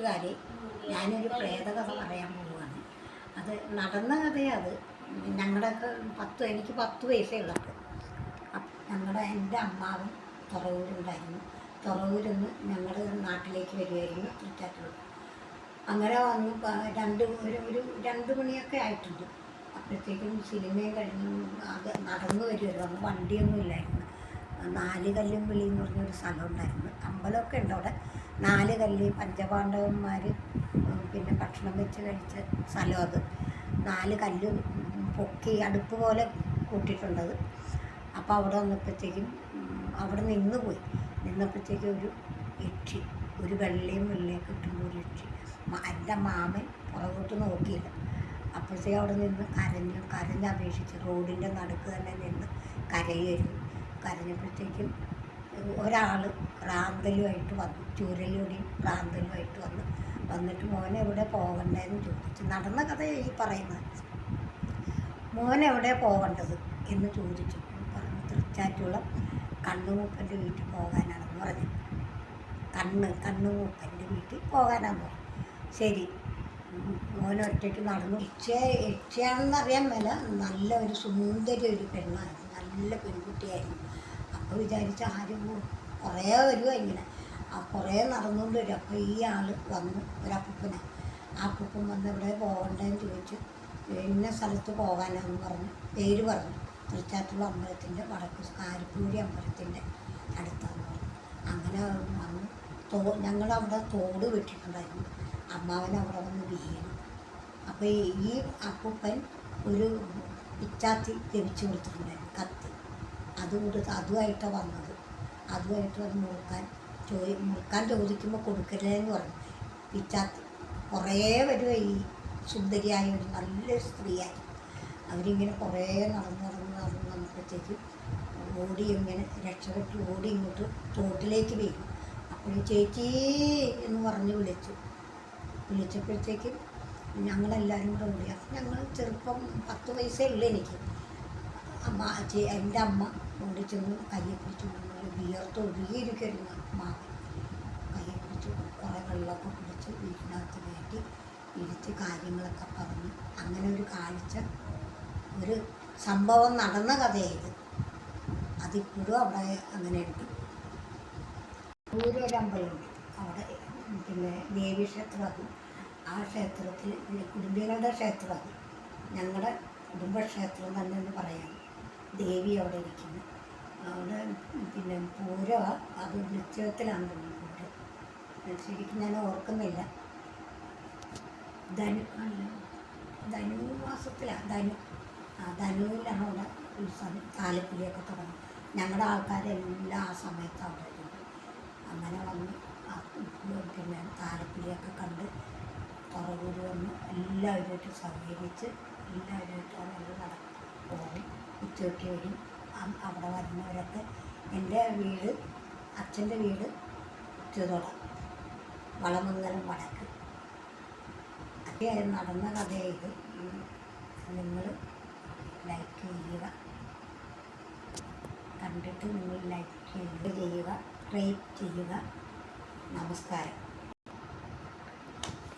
കൂട്ടുകാരി ഞാനൊരു പ്രേതകഥ പറയാൻ പോവുകയാണ്. അത് നടന്ന കഥയത് ഞങ്ങളുടെയൊക്കെ പത്ത് എനിക്ക് പത്ത് ഉള്ളത് ഞങ്ങളുടെ എന്റെ അമ്മാവും തുറവൂരുണ്ടായിരുന്നു. തുറവൂരിൽ നിന്ന് ഞങ്ങൾ നാട്ടിലേക്ക് വരുമായിരുന്നു തൃറ്റാറ്റുള്ള അങ്ങനെ വന്നു രണ്ട് ഒരു ഒരു രണ്ട് മണിയൊക്കെ ആയിട്ടുണ്ട്. അപ്പോഴത്തേക്കും സിനിമയും കഴിഞ്ഞു അത് നടന്നു വരുമായിരുന്നു അന്ന് വണ്ടിയൊന്നും ഇല്ലായിരുന്നു. നാല് കല്ലും വിളി എന്ന് പറഞ്ഞൊരു സ്ഥലം ഉണ്ടായിരുന്നു. അമ്പലമൊക്കെ ഉണ്ട് അവിടെ. നാല് കല്ല് പഞ്ചപാണ്ഡവന്മാർ പിന്നെ ഭക്ഷണം വെച്ച് കഴിച്ച സ്ഥലം അത്. നാല് കല്ല് പൊക്കി അടുപ്പ് പോലെ കൂട്ടിയിട്ടുണ്ടത് അപ്പോൾ അവിടെ വന്നപ്പോഴത്തേക്കും അവിടെ നിന്ന് പോയി. നിന്നപ്പോഴത്തേക്കും ഒരു യക്ഷി ഒരു വെള്ളയും വെള്ളയും കിട്ടുമ്പോൾ ഒരു യക്ഷി എന്റെ മാമൻ പുറകോട്ട് നോക്കിയില്ല. അപ്പോഴത്തേക്കും അവിടെ നിന്ന് കരഞ്ഞു കരഞ്ഞ് അപേക്ഷിച്ച് റോഡിന്റെ നടുക്ക് തന്നെ നിന്ന് കരയായിരുന്നു കരഞ്ഞപ്പോഴത്തേക്കും ഒരാൾ റാന്തലുമായിട്ട് വന്നു ചൂരലൂടെയും റാന്തലുമായിട്ട് വന്നു. വന്നിട്ട് മോനെ എവിടെ പോകണ്ടേന്ന് ചോദിച്ചു. നടന്ന കഥ ഈ പറയുന്നത് മോൻ എവിടെ പോകേണ്ടത് എന്ന് ചോദിച്ചു. പറഞ്ഞു തൃച്ചാറ്റുളം കണ്ണുമൂപ്പന്റെ വീട്ടിൽ പോകാനാണെന്ന് പറഞ്ഞു. കണ്ണ് കണ്ണുമൂപ്പന്റെ വീട്ടിൽ പോകാനാന്ന് പറഞ്ഞു. ശരി മോൻ ഒറ്റയ്ക്ക് നടന്നു. യക്ഷ യക്ഷയാണെന്ന് മേല നല്ല ഒരു സുന്ദരി ഒരു പെണ്ണായിരുന്നു. നല്ല പെൺകുട്ടിയായിരുന്നു. അപ്പോൾ വിചാരിച്ച ആരും കുറേ വരുമോ ഇങ്ങനെ. ആ കുറേ നടന്നുകൊണ്ട് വരും. അപ്പോൾ ഈ ആൾ വന്നു ഒരപ്പൂപ്പനെ ആ അപ്പൂപ്പൻ വന്ന് ഇവിടെ പോകണ്ടെന്ന് ചോദിച്ചു ഇന്ന സ്ഥലത്ത് പോകാനാന്ന് പറഞ്ഞു. പേര് പറഞ്ഞു. തൃച്ചാറ്റുള്ള അമ്പലത്തിന്റെ വടക്ക് കാരിപ്പൂരി അമ്പലത്തിന്റെ അടുത്താന്ന് പറഞ്ഞു. അങ്ങനെ വന്ന്. തോ ഞങ്ങളവിടെ തോട് വെട്ടിട്ടുണ്ടായിരുന്നു. അമ്മാവൻ അവിടെ വന്ന് വീണു. അപ്പോൾ ഈ അപ്പൂപ്പൻ ഒരു പിച്ചാത്തി ജപിച്ചു കൊടുത്തിട്ടുണ്ടായിരുന്നു കത്തി. അത് കൊടുത്ത് അതുമായിട്ടാണ് വന്നത്. അതുമായിട്ട് വന്ന് മുറുക്കാൻ ചോദി മുറുക്കാൻ ചോദിക്കുമ്പോൾ കൊടുക്കരുതെന്ന് പറഞ്ഞു. പിച്ചാത്തി കുറേ വരുക ഈ സുന്ദരിയായ ഒരു നല്ലൊരു സ്ത്രീയായി. അവരിങ്ങനെ കുറേ നടന്ന് നടന്ന് നടന്ന് വന്നപ്പോഴത്തേക്ക് ഓടി ഇങ്ങനെ രക്ഷപ്പെട്ട് ഓടി ഇങ്ങോട്ട് തോട്ടിലേക്ക് വീണു അപ്പോൾ ചേച്ചി എന്ന് പറഞ്ഞ് വിളിച്ചു. വിളിച്ചപ്പോഴത്തേക്കും ഞങ്ങളെല്ലാവരും കൂടെ ഓടി. അപ്പം ഞങ്ങൾ ചെറുപ്പം പത്ത് പൈസ ഉള്ളൂ എനിക്ക്. അമ്മ എന്റെ അമ്മ കൊണ്ട് ചെന്ന് കയ്യെ പിടിച്ചു വിയർത്ത് ഒഴുകിയിരിക്കുമായിരുന്നു മാവൻ കയ്യെ പിടിച്ചു കുറേ വെള്ളമൊക്കെ കുടിച്ച് വീട്ടിനകത്ത് കയറ്റി ഇരിച്ച് കാര്യങ്ങളൊക്കെ പറഞ്ഞ്. അങ്ങനെ ഒരു കാഴ്ച ഒരു സംഭവം നടന്ന കഥയായത്. അതിപ്പോഴും അവിടെ അങ്ങനെ ഉണ്ട്. ദൂരൊരമ്പലമുണ്ട് അവിടെ പിന്നെ ദേവി ക്ഷേത്രമാകും. ആ ക്ഷേത്രത്തിൽ കുടുംബങ്ങളുടെ ക്ഷേത്രമാകും. ഞങ്ങളുടെ കുടുംബക്ഷേത്രം തന്നെ എന്ന് പറയാം. ദേവി അവിടെ ഇരിക്കുന്നു. അവിടെ പിന്നെ പൂര അത് നിശ്ചയത്തിലാണ് തോന്നുന്നു പൂരം ശരിക്കും ഞാൻ ഓർക്കുന്നില്ല. ധനു അല്ല ധനു മാസത്തിലാണ് ധനു. ആ ധനുവിലാണ് അവിടെ ഉത്സവം താലപ്പൊലിയൊക്കെ തുടങ്ങും ഞങ്ങളുടെ ആൾക്കാരെല്ലാം ആ സമയത്ത് അവിടെ ഉണ്ട് അങ്ങനെ വന്ന് പിന്നെ താലപ്പൊലിയൊക്കെ കണ്ട് പുറകൂടി വന്ന് എല്ലാവരുമായിട്ട് സഹകരിച്ച് എല്ലാവരുമായിട്ട് അവിടെ നട പോകും ഉച്ചയ്ക്ക് വരും അവിടെ വരുന്നവരൊക്കെ എന്റെ വീട് അച്ഛന്റെ വീട് ഉച്ചതോട വളമംഗലം വടക്ക്. അതേ നടന്ന കഥയത് നിങ്ങൾ ലൈക്ക് ചെയ്യുക. കണ്ടിട്ട് നിങ്ങൾ ലൈക്ക് ചെയ്യുക. റേറ്റ് ചെയ്യുക. നമസ്കാരം.